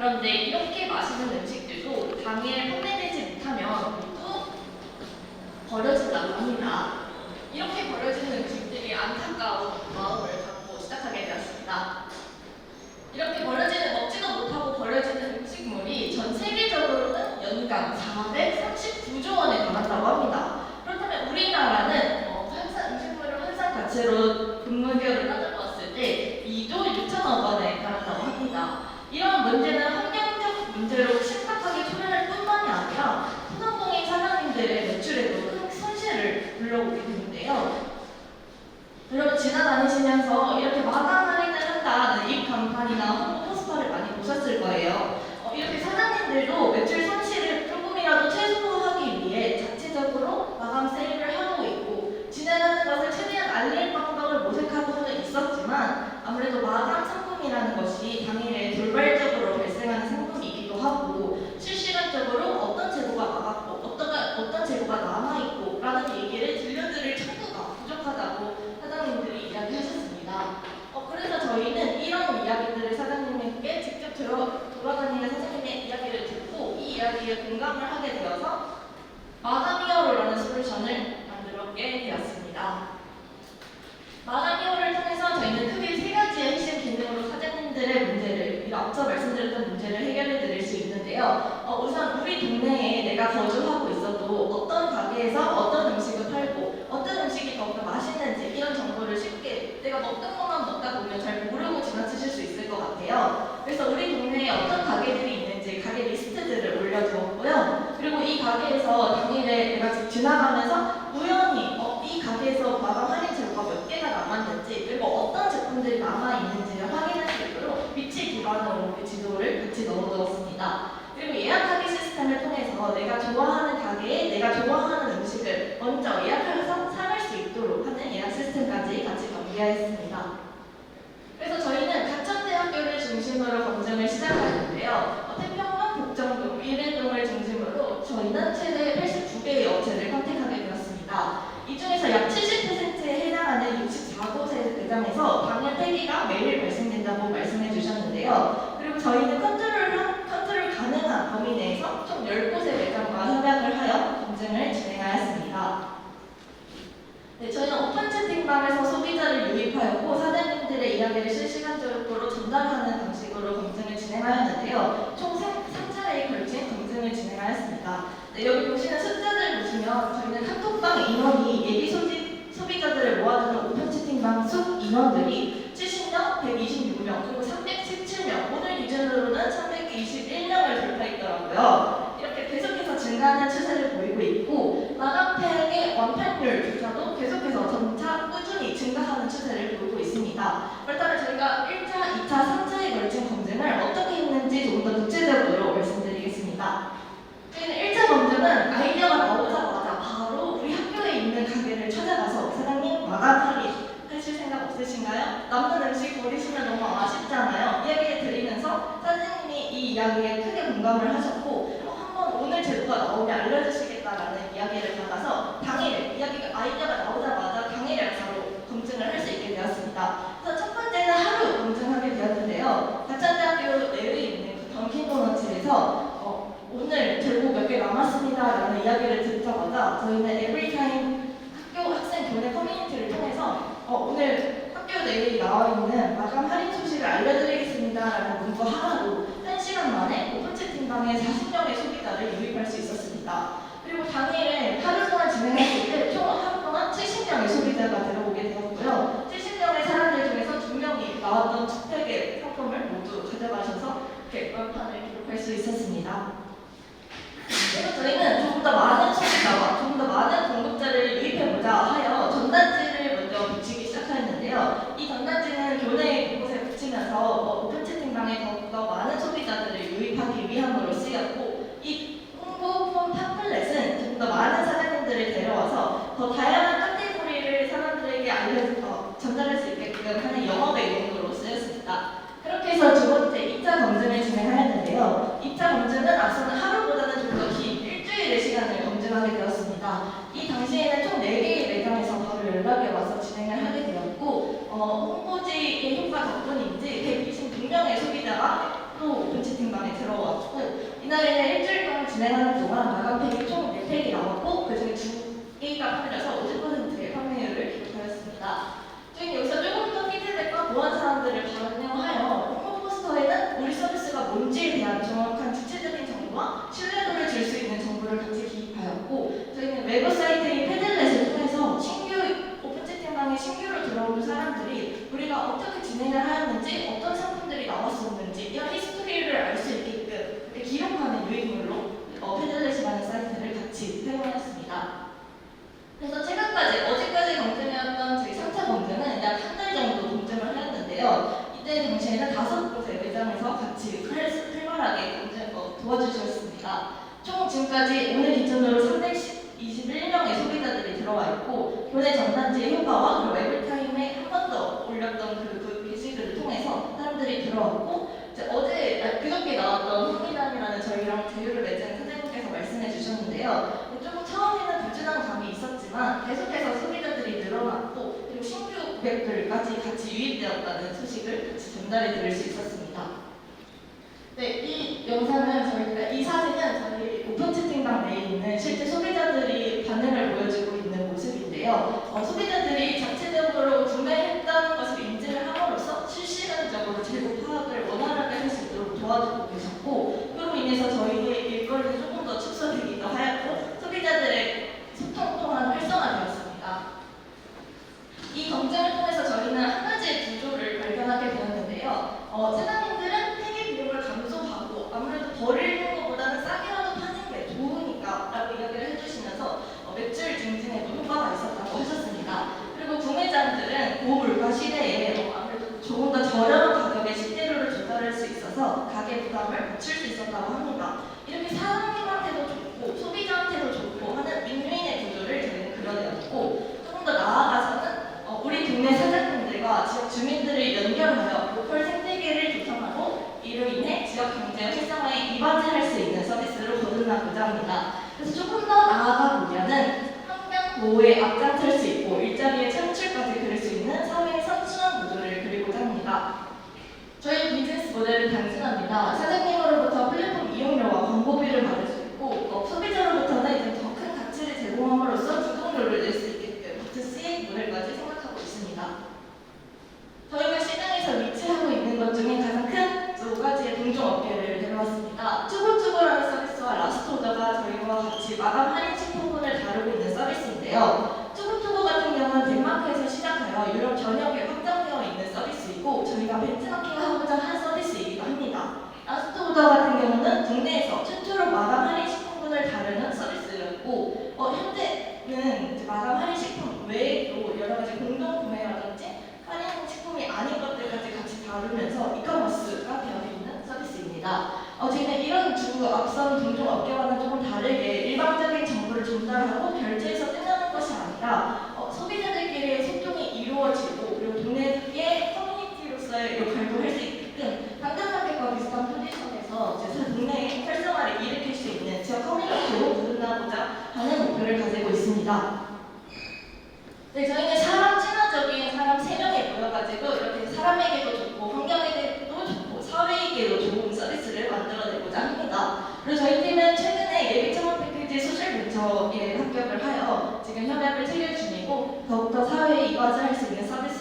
그런데 이렇게 맛있는 음식들도 당일 판매되지 못하면 또 버려진다고 합니다. 이렇게 버려지는 음식들이 안타까운 마음을 갖고 시작하게 되었습니다. 이렇게 버려지는 먹지도 못하고 버려지는 음식물이 전 세계적으로는 연간 439조 원에 달한다고 합니다. 되는데요. 여러분 지나다니시면서 이렇게 마감 할인을 한다는 입 간판이나 홍보 포스터를 많이 보셨을 거예요. 어, 이렇게 사장님들도 매출 손실을 조금이라도 최소화하기 위해 자체적으로 마감 세일을 하고 있고 진행하는 것을 최대한 알릴 방법을 모색하고는 있었지만 아무래도 마감 상품이라는 것이 당일에 돌발적으로 발생하는 상품이기도 하고 실시간적으로 어떤 재고가 나갔고 어떤, 어떤 재고가 남아있고 라는 얘기를 들려드릴 창구가 부족하다고 사장님들이 이야기하셨습니다. 어, 그래서 저희는 이런 이야기들을 사장님에게 직접 들어, 돌아다니는 사장님의 이야기를 듣고 이 이야기에 공감을 하게 되어서 마감 히어로라는 솔루션을 만들었게 되었습니다. 마감 히어로를 통해서 저희는 크게 세 가지의 핵심 기능으로 사장님들의 문제를, 이 앞서 말씀드렸던 문제를 해결해 드릴 수 있는데요. 어, 우선 우리 동네에 내가 거주하고 있어도 어떤 가게에서 어떤 음식을 팔고 어떤 음식이 더욱더 맛있는지 이런 정보를 쉽게 내가 먹던 것만 먹다 보면 잘 모르고 지나치실 수 있을 것 같아요. 그래서 우리 동네에 어떤 가게들이 있는지 가게 리스트들을 올려두었고요. 가게에서 당일에 내가 지금 지나가면서 우연히 어, 이 가게에서 마감 할인 재고가 몇 개가 남았는지 그리고 어떤 제품들이 남아있는지를 확인할 수 있도록 위치 기반으로 그 지도를 같이 넣어두었습니다. 그리고 예약하기 시스템을 통해서 내가 좋아하는 가게에 내가 좋아하는 음식을 먼저 예약해서 사갈 수 있도록 하는 예약 시스템까지 같이 연계하였습니다. 그래서 저희는 가천대학교를 중심으로 검증을 시작하였는데요. 어, 태평원, 복정동, 위례동을 중심으로 저희는 최대 82개의 업체를 컨택하게 되었습니다. 이 중에서 약 70%에 해당하는 64곳의 매장에서 당일 폐기가 매일 발생된다고 말씀해 주셨는데요. 그리고 저희는 컨트롤, 컨트롤 범위 내에서 총 10곳의 매장과 협약을 하여 검증을 진행하였습니다. 네, 저희는 오픈 채팅방에서 소비자를 유입하였고 사장님들의 이야기를 실시간적으로 전달하는 방식으로 검증을 진행하였는데요. 총 3, 차례에 걸친 검증을 진행하였습니다. 네, 여기 보시는 숫자들 보시면 저희는 카톡방 인원이 예비 소비, 소비자들을 모아두는 오픈 채팅방 수 인원들이 70명, 126명, 그리고 317명, 오늘 기준으로는 321명을 돌파했더라고요. 이렇게 계속해서 증가하는 추세를 보이고 있고 마감팩의 완판율조차도 계속해서 점차 꾸준히 증가하는 추세를 보이고 있습니다. 그렇다면 저희가 1차, 2차, 3차에 걸친 검증을 어떻게 했는지 조금 더 구체적으로 말씀드리겠습니다. 저희는 1차 검증은 아이디어가 나오자마자 바로 우리 학교에 있는 가게를 찾아가서 사장님 마감 할인 하실 생각 없으신가요? 남는 음식 버리시면 너무 아쉽잖아요. 이야기 드리면서 사장님이 이 이야기에 크게 공감을 하셨고 어, 제보가 나오면 알려주시겠다라는 이야기를 받아서 당일 이야기가 아이디어가 나오자마자 당일에 바로 검증을 할 수 있게 되었습니다. 그래서 첫 번째는 하루 검증하게 되었는데요. 가천대학교 내에 있는 그 던킨도너츠에서 어, 오늘 재고 몇 개 남았습니다라는 이야기를 듣자마자 저희는 에브리타임 학교 학생 교내 커뮤니티를 통해서 어, 오늘 학교 내에 나와 있는 마감 할인 소식을 알려드리겠습니다라는 문구 하나로 1시간 만에 오픈 채팅방에 40명의 소비자를 유입할 수 있었습니다. 그리고 당일에 하루 동안 진행했을 때 총 하루 동안 70명의 소비자가 들어오게 되었고요. 70명의 사람들 중에서 2명이 나왔던 주택의 상품을 모두 가져가셔서 월판을 기록할 수 있었습니다. 그리고 저희는 조금 더 많은 소비자와 조금 더 많은 공급자를 유입해보자 하여 전단지를 먼저 붙이기 시작하였는데요. 이 전단지는 교내 곳곳에 붙이면서 어, 오픈 채팅방에 더욱더 많은 유입하기 위함으로 쓰였고 이 홍보 폼 팜플렛은 조금 더 많은 사장님들을 데려와서 더 다양한 카테고리를 사람들에게 알려 어, 전달할 수 있게끔 하는 영업의 용도로 쓰였습니다. 그렇게 해서 두 번째 2차 검증을 진행하였는데요. 2차 검증은 앞서는 하루보다는 좀 더 긴 일주일의 시간을 검증하게 되었습니다. 이 당시에는 총 4개의 매장에서 바로 연락이 와서 진행을 하게 되었고 어, 홍보지의 효과 덕분인지 126명의 소비자가 또 오픈 채팅방에 들어왔고 이날에는 일주일 동안 진행하는 동안 마감팩이 총 4팩이 나왔고 그중에 2개가 팔려서 50%의 판매율을 기록하였습니다. 저희 여기서 조금 더 피드백과 보안 사항들을 반영하여 홍보 포스터에는 우리 서비스가 뭔지에 대한 정확한 구체적인 정보와 신뢰도를 줄 수 있는 정보를 같이 기입하였고 저희는 외부 사이트인 패들렛을 통해서 신규 오픈 채팅방에 신규로 들어오는 온 사람들이 우리가 어떻게 진행을 하였는지 어떤 상품들이 나왔었는지 이런 히스토리를 알수 이렇게 기록하는 유인물로 어, 페들렛이라는 사이트를 같이 사용하였습니다. 그래서 최근까지 어제까지 경쟁이었던 저희 3차 경쟁은 약 한 달 정도 경쟁을 하였는데요. 이때 당시에는 다섯 곳의 매장에서 같이 활- 활발하게 경쟁 어, 도와주셨습니다. 총 지금까지 오늘 기준으로 321명의 소비자들이 들어와 있고 교내 전단지의 효과와 그리고 웨블타임에 한 번 더 올렸던 그, 그 게시글을 통해서 사람들이 들어왔고 이제 어제 아, 그저께 나왔던 황미단이라는 대유를 맺은 선생님께서 말씀해 주셨는데요. 조금 처음에는 불준한 감이 있었지만 계속해서 소비자들이 늘어났고 그리고 신규 고객들까지 같이 유입되었다는 소식을 같이 전달해 드릴 수 있었습니다. 네, 이 영상은 저희가 이 사진은 저희 오픈 채팅방 내에 있는 실제 소비자들이 반응을 보여주고 있는 모습인데요. 어, 소비자들이 자체적으로 구매했다는 것을 인지를 함으로써 실시간적으로 재고 파악을 원활하게 할 수 있도록 도와주고 계셨고 그로 인해서 저희의 일거리는 조금 더 축소되기도 하였고 소비자들의 소통 또한 활성화되었습니다. 이 경쟁을 통해서 저희는 한 가지의 구조를 발견하게 되었는데요. 어, 사장님들은 폐기 비용을 감소하고 아무래도 버리는 것보다는 싸게라도 파는 게 좋으니까 라고 이야기를 해주시면서 어, 매출 증진에도 효과가 있었다고 하셨습니다. 그리고 구매자들은 고물가 시대에 어, 아무래도 조금 더 저렴한 가격에 식재료를 조달할 수 있어서 가계 부담을 낮출 수 있었다고 합니다. 이렇게 사장님한테도 좋고 소비자한테도 좋고 하는 윈윈의 구조를 저희는 그려내었고 조금 더 나아가서는 어, 우리 동네 사장님들과 지역 주민들을 연결하여 로컬 생태계를 조성하고 이로 인해 지역 경제 활성화에 이바지할 수 있는 서비스로 거듭나고자 합니다. 그래서 조금 더 나아가 보면은 환경 보호에 앞장설 수 있고 일자리의 창출까지 그릴 수 있는 사회 선순환 구조를 그리고자 합니다. 저희 비즈니스 모델은 단순합니다. 사장님으로부터 플랫폼 이용료와 광고비를 받을 수 있고 어, 소비자로부터는 이제 더 큰 가치를 제공함으로써 주동료를 낼 수 있게끔 B2C 모델까지 생각하고 있습니다. 저희가 시장에서 위치하고 있는 것 중에 가장 큰 두 가지의 동종 업계를 데려왔습니다. 투구투구라는 서비스와 라스트 오더가 저희와 같이 마감 할인 식품군을 다루고 있는 서비스인데요. 투구투구 같은 경우는 덴마크에서 시작하여 유럽 전역에 확장되어 있는 서비스이고 저희가 벤치마킹하고자 한 서비스이기도 합니다. 라스트 오더 같은 경우는 국내에서 최초로 마감 할인 식품군을 다루는 서비스였고 어, 현재는 마감 할인 식품 외에도 여러 가지 공동 구매라든지 할인 식품이 아닌 것들까지 같이 다루면서 이커머스가 되어 있는 서비스입니다. 어, 저희는 이런 두 앞선 동종 업계와는 조금 다르게 일방적인 정보를 전달하고 결제에서 끝나는 것이 아니라 어, 소비자들끼리의 소통이 이루어지고 그리고 동네 의 커뮤니티로서의 역할도 할수 있게끔 당근마켓과 비슷한 포지션에서 이제 동네의 활성화를 일으킬 수 있는 지역 커뮤니티로 거듭나고자 하는 목표를 가지고 있습니다. 네, 저희는 사람 친화적인 사람 세 명이 모여가지고 이렇게 사람에게도 좋고 환경에게도 좋고 사회에게도 좋은 서비스를 만들어내고자 합니다. 그리고 저희 팀은 최근에 예비 창업 패키지 소셜 벤처에 합격을 하여 지금 협약을 체결 중이고 더욱더 사회에 이바지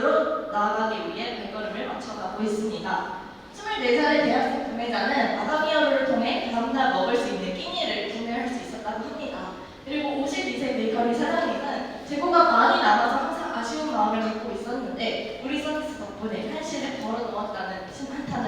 서비스로 나아가기 위해 발걸음을 맞춰가고 있습니다. 24살의 대학생 구매자는 아가미어를 통해 다음날 먹을 수 있는 끼니를 구매할 수 있었다고 합니다. 그리고 52세 베이커리 사장님은 재고가 많이 남아서 항상 아쉬운 마음을 갖고 있었는데 우리 서비스 덕분에 한시를 벌어놓았다는 심한탄